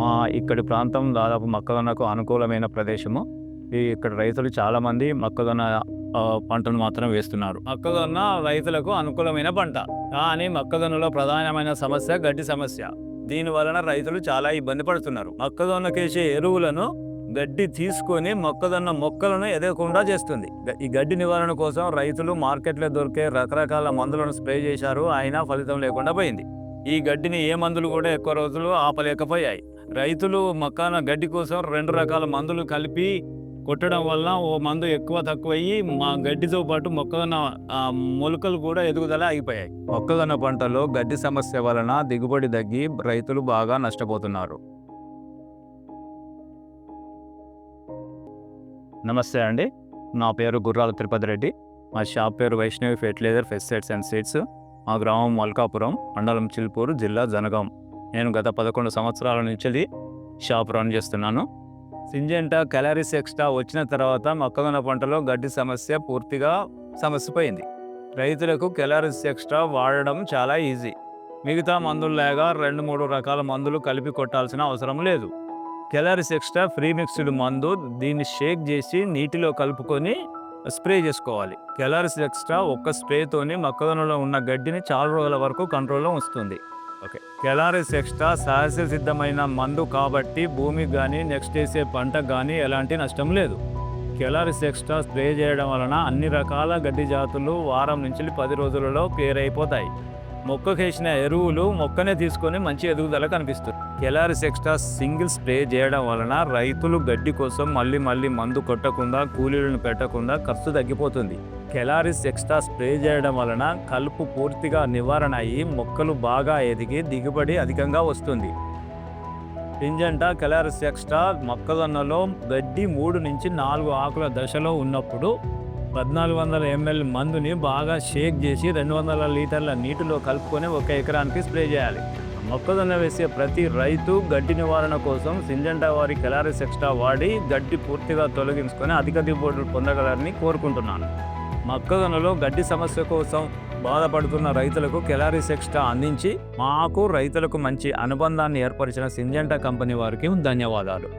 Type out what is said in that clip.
మా ఇక్కడి ప్రాంతం దాదాపు మొక్కజొన్నకు అనుకూలమైన ప్రదేశము. ఇక్కడ రైతులు చాలామంది మొక్కజొన్న పంటను మాత్రం వేస్తున్నారు. మొక్కజొన్న రైతులకు అనుకూలమైన పంట. కానీ మొక్కజొన్నలో ప్రధానమైన సమస్య గడ్డి సమస్య. దీని వలన రైతులు చాలా ఇబ్బంది పడుతున్నారు. మొక్కజొన్నకేసే ఎరువులను గడ్డి తీసుకొని మొక్కజొన్న మొక్కలను ఎదగకుండా చేస్తుంది. ఈ గడ్డి నివారణ కోసం రైతులు మార్కెట్లో దొరికే రకరకాల మందులను స్ప్రే చేశారు. అయినా ఫలితం లేకుండా పోయింది. ఈ గడ్డిని ఏ మందులు కూడా ఎక్కువ రోజులు ఆపలేకపోయాయి. రైతులు మొక్కన గడ్డి కోసం రెండు రకాల మందులు కలిపి కొట్టడం వల్ల ఓ మందు ఎక్కువ తక్కువయ్యి మా గడ్డితో పాటు మొక్కజొన్న మొలకలు కూడా ఎదుగుదల ఆగిపోయాయి. మొక్కజొన్న పంటలో గడ్డి సమస్య వలన దిగుబడి తగ్గి రైతులు బాగా నష్టపోతున్నారు. నమస్తే అండి. నా పేరు గుర్రాల తిరుపతి రెడ్డి. మా షాప్ పేరు Vaishnavi fertilizer pesticides and seeds. మా గ్రామం మల్కాపురం మండలం చిల్పూరు జిల్లా జనగాం. నేను గత పదకొండు సంవత్సరాల నుంచి షాప్ రన్ చేస్తున్నాను. సింజెంటా క్యాలరీస్ ఎక్స్ట్రా వచ్చిన తర్వాత మొక్కజొన్న పంటలో గడ్డి సమస్య పూర్తిగా సమస్య పోయింది రైతులకు క్యాలరీస్ ఎక్స్ట్రా వాడడం చాలా ఈజీ. మిగతా మందుల్లాగా రెండు మూడు రకాల మందులు కలిపి కొట్టాల్సిన అవసరం లేదు. కెలారిస్ ఎక్స్ట్రా ఫ్రీ మిక్స్డ్ మందు దీన్ని షేక్ చేసి నీటిలో కలుపుకొని స్ప్రే చేసుకోవాలి. కెలారిస్ ఎక్స్ట్రా ఒక్క స్ప్రేతోని మొక్కజొన్నలో ఉన్న గడ్డిని చాలా రోజుల వరకు కంట్రోల్లో ఉంచుతుంది. ఓకే. కెలారిస్ ఎక్స్ట్రా సహజ సిద్ధమైన మందు కాబట్టి భూమికి కానీ నెక్స్ట్ వేసే పంటకు కానీ ఎలాంటి నష్టం లేదు. కెలారిస్ ఎక్స్ట్రా స్ప్రే చేయడం వలన అన్ని రకాల గడ్డి జాతులు వారం నుంచి పది రోజులలో క్లియర్ అయిపోతాయి. మొక్కకేసిన ఎరువులు మొక్కనే తీసుకొని మంచి ఎదుగుదల కనిపిస్తుంది. కెలారిస్ ఎక్స్ట్రా సింగిల్ స్ప్రే చేయడం వలన రైతులు గడ్డి కోసం మళ్ళీ మళ్ళీ మందు కొట్టకుండా కూలీలను పెట్టకుండా ఖర్చు తగ్గిపోతుంది. కెలారిస్ ఎక్స్ట్రా స్ప్రే చేయడం వలన కలుపు పూర్తిగా నివారణ అయ్యి మొక్కలు బాగా ఎదిగి దిగుబడి అధికంగా వస్తుంది. పింజంట కెలారిస్ ఎక్స్ట్రా మొక్కజొన్నలో గడ్డి మూడు నుంచి నాలుగు ఆకుల దశలో ఉన్నప్పుడు పద్నాలుగు వందల ఎంఎల్ మందుని బాగా షేక్ చేసి రెండు వందల లీటర్ల నీటిలో కలుపుకొని ఒక ఎకరానికి స్ప్రే చేయాలి. మొక్కజొన్న వేసే ప్రతి రైతు గడ్డి నివారణ కోసం సింజంటా వారి కెలారిస్ ఎక్స్ట్రా వాడి గడ్డి పూర్తిగా తొలగించుకొని అధిక దిగుబడులు పొందగలరని కోరుకుంటున్నాను. మొక్కజొన్నలో గడ్డి సమస్య కోసం బాధపడుతున్న రైతులకు కెలారిస్ ఎక్స్ట్రా అందించి మాకు రైతులకు మంచి అనుబంధాన్ని ఏర్పరిచిన సింజంటా కంపెనీ వారికి ధన్యవాదాలు.